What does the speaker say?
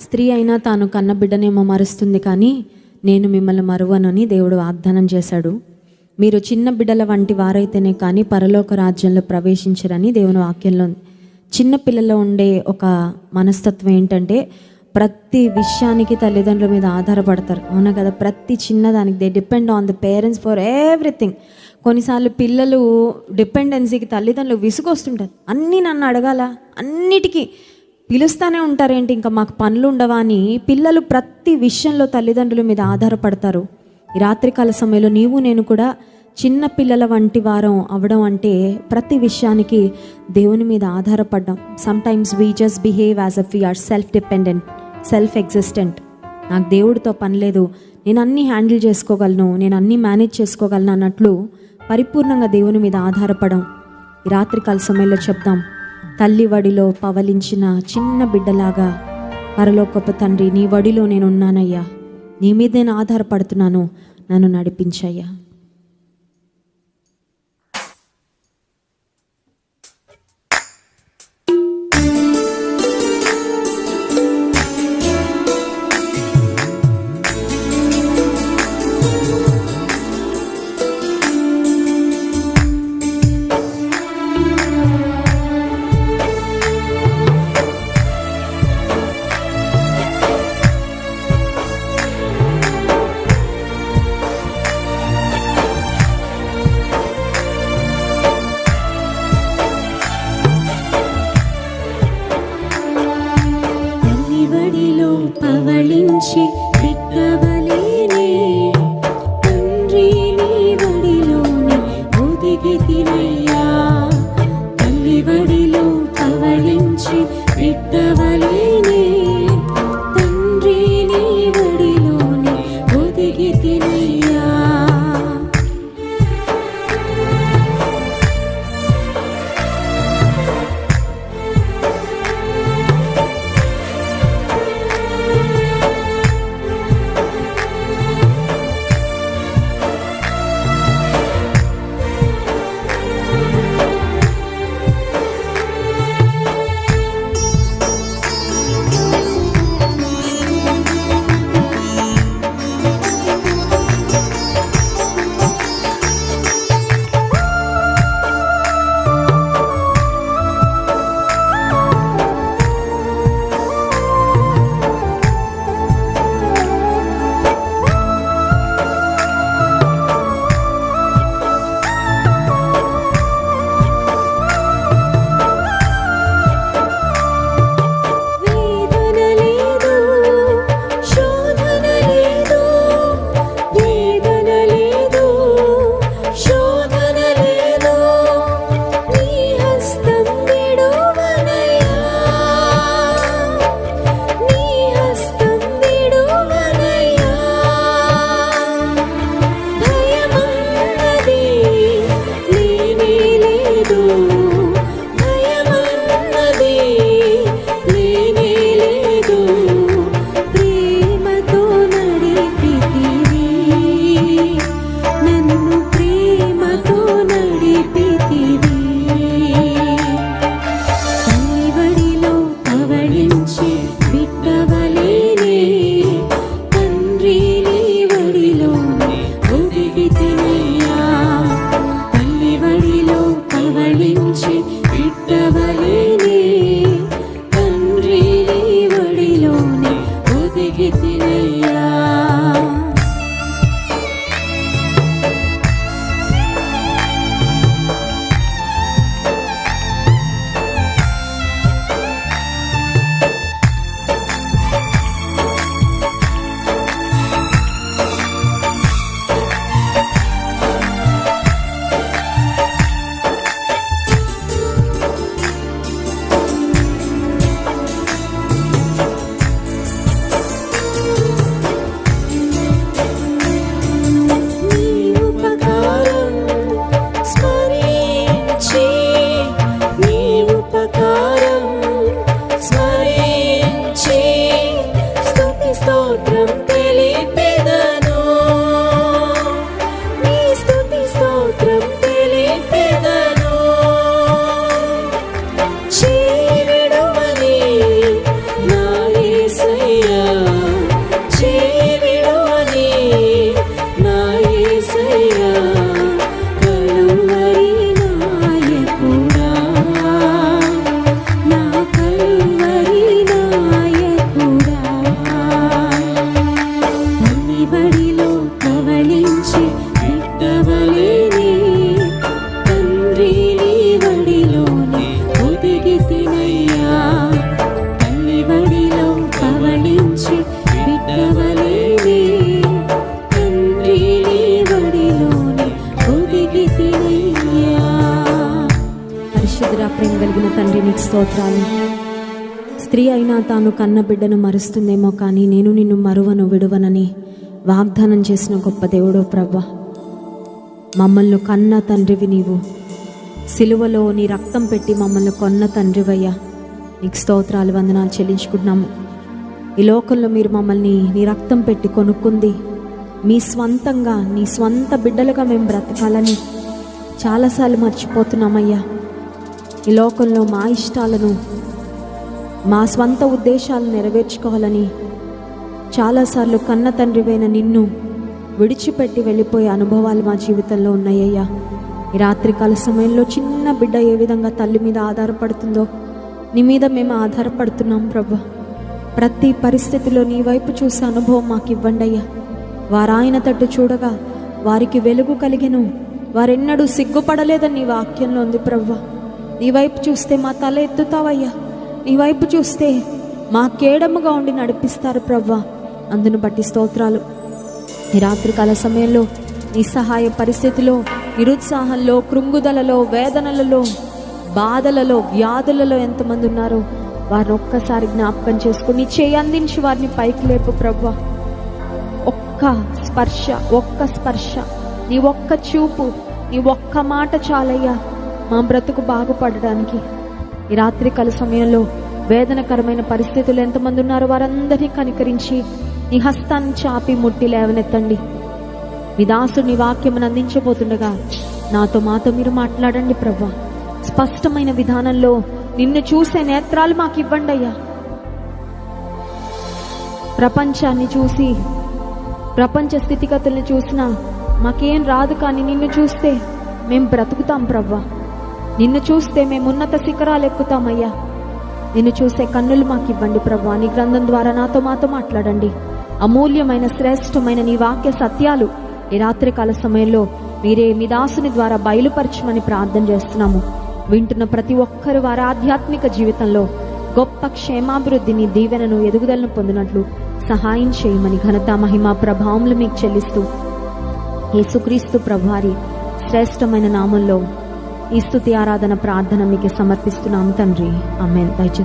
స్త్రీ అయినా తాను కన్న బిడ్డనేమో మరుస్తుంది కానీ నేను మిమ్మల్ని మరువనని దేవుడు వాగ్దానం చేశాడు. మీరు చిన్న బిడ్డల వంటి వారైతేనే కానీ పరలోక రాజ్యంలో ప్రవేశించరని దేవుని వాక్యంలో ఉంది. చిన్న పిల్లల్లో ఉండే ఒక మనస్తత్వం ఏంటంటే ప్రతి విషయానికి తల్లిదండ్రుల మీద ఆధారపడతారు. అవునా కదా? ప్రతి చిన్నదానికి they depend on the parents for everything. కొన్నిసార్లు పిల్లలు డిపెండెన్సీకి తల్లిదండ్రులు విసుగొస్తుంటారు. అన్నీ నన్ను అడగాల? అన్నిటికీ. పిలుస్తానే ఉంటారేంటి? ఇంకా మాకు పనులు ఉండవా అని పిల్లలు ప్రతి విషయంలో తల్లిదండ్రుల మీద ఆధారపడతారు. ఈ రాత్రికాల సమయంలో నీవు నేను కూడా చిన్న పిల్లల వంటి వారం అవడం అంటే ప్రతి విషయానికి దేవుని మీద ఆధారపడడం. Sometimes we just behave as if our self dependent self existent నాకు దేవుడితో పని లేదు. నేను అన్నీ హ్యాండిల్ చేసుకోగలను నేను అన్నీ మేనేజ్ చేసుకోగలను అన్నట్లు పరిపూర్ణంగా దేవుని మీద ఆధారపడం. రాత్రికాల సమయంలో చెప్దాం. తల్లి వడిలో పవలించిన చిన్న బిడ్డలాగా పరలోకపు తండ్రి నీ వడిలో నేను ఉన్నానయ్యా నీ మీద నేను ఆధారపడుతున్నాను. నన్ను నడిపించయ్యా. பிரபலே I'm not తండ్రి నీకు స్తోత్రాలు. స్త్రీ అయినా తాను కన్న బిడ్డను మరుస్తుందేమో కానీ నేను నిన్ను మరువను విడువనని వాగ్దానం చేసిన గొప్ప దేవుడో ప్రభా. మమ్మల్ని కన్న తండ్రివి నీవు. సిలువలో నీ రక్తం పెట్టి మమ్మల్ని కొన్న తండ్రివయ్యా. నీకు స్తోత్రాలు వందనాలు చెల్లించుకుంటున్నాము. ఈ లోకంలో మీరు మమ్మల్ని నీ రక్తం పెట్టి కొనుక్కుంది. మీ స్వంతంగా నీ స్వంత బిడ్డలుగా మేము బ్రతకాలని చాలాసార్లు మర్చిపోతున్నామయ్యా. ఈ లోకంలో మా ఇష్టాలను మా స్వంత ఉద్దేశాలు నెరవేర్చుకోవాలని చాలాసార్లు కన్న తండ్రివైన నిన్ను విడిచిపెట్టి వెళ్ళిపోయే అనుభవాలు మా జీవితంలో ఉన్నాయ్యా. ఈ రాత్రికాల సమయంలో చిన్న బిడ్డ ఏ విధంగా తల్లి మీద ఆధారపడుతుందో నీ మీద మేము ఆధారపడుతున్నాం ప్రభా. ప్రతి పరిస్థితిలో నీ వైపు చూసే అనుభవం మాకు ఇవ్వండి అయ్యా. వారాయన తట్టు చూడగా వారికి వెలుగు కలిగెను. వారెన్నడూ సిగ్గుపడలేదని నీ వాక్యంలో ఉంది ప్రవ్వా నీ వైపు చూస్తే మా తల ఎత్తుతావయ్యా. నీ వైపు చూస్తే మా కేడముగా ఉండి నడిపిస్తారు ప్రవ్వా. అందును బట్టి స్తోత్రాలు. ఈ రాత్రికాల సమయంలో నిస్సహాయ పరిస్థితిలో నిరుత్సాహంలో కృంగుదలలో వేదనలలో బాధలలో వ్యాధులలో ఎంతమంది ఉన్నారో వారిని ఒక్కసారి జ్ఞాపకం చేసుకుని చేయి అందించి వారిని పైకి లేపు ప్రవ్వా. ఒక్క స్పర్శ ఒక్క స్పర్శ నీ ఒక్క చూపు నీ ఒక్క మాట చాలయ్యా. మా బ్రతుకు బాగుపడడానికి. ఈ రాత్రికాల సమయంలో వేదనకరమైన పరిస్థితులు ఎంతమంది ఉన్నారో వారందరినీ కనికరించి నీ హస్తాన్ని చాపి ముట్టి లేవనెత్తండి. మీ దాసుడు నీ వాక్యమును అందించబోతుండగా నాతో మాతో మీరు మాట్లాడండి ప్రవ్వా. స్పష్టమైన విధానంలో నిన్ను చూసే నేత్రాలు మాకు ఇవ్వండి అయ్యా. ప్రపంచాన్ని చూసి ప్రపంచ స్థితిగతుల్ని చూసినా మాకేం రాదు కానీ నిన్ను చూస్తే మేము బ్రతుకుతాం ప్రవ్వా. నిన్ను చూస్తే మేము ఉన్నత శిఖరాలు ఎక్కుతామయ్యా. నిన్ను చూసే కన్నులు మాకు ఇవ్వండి ప్రభు. నీ గ్రంథం ద్వారా నాతో మాతో మాట్లాడండి. అమూల్యమైన శ్రేష్టమైన నీ వాక్య సత్యాలు ఈ రాత్రికాల సమయంలో మీరే మీ దాసుని ద్వారా బయలుపరచమని ప్రార్థన చేస్తున్నాము. వింటున్న ప్రతి ఒక్కరు వారి ఆధ్యాత్మిక జీవితంలో గొప్ప క్షేమాభివృద్ధిని దీవెనను ఎదుగుదలను పొందినట్లు సహాయం చేయమని ఘనత మహిమ ప్రభావములు మీకు చెల్లిస్తూ యేసుక్రీస్తు ప్రభువారి శ్రేష్టమైన నామంలో ఈ స్థుతి ఆరాధన ప్రార్థన మీకు సమర్పిస్తున్నాం తండ్రి. ఆమె దయచేసి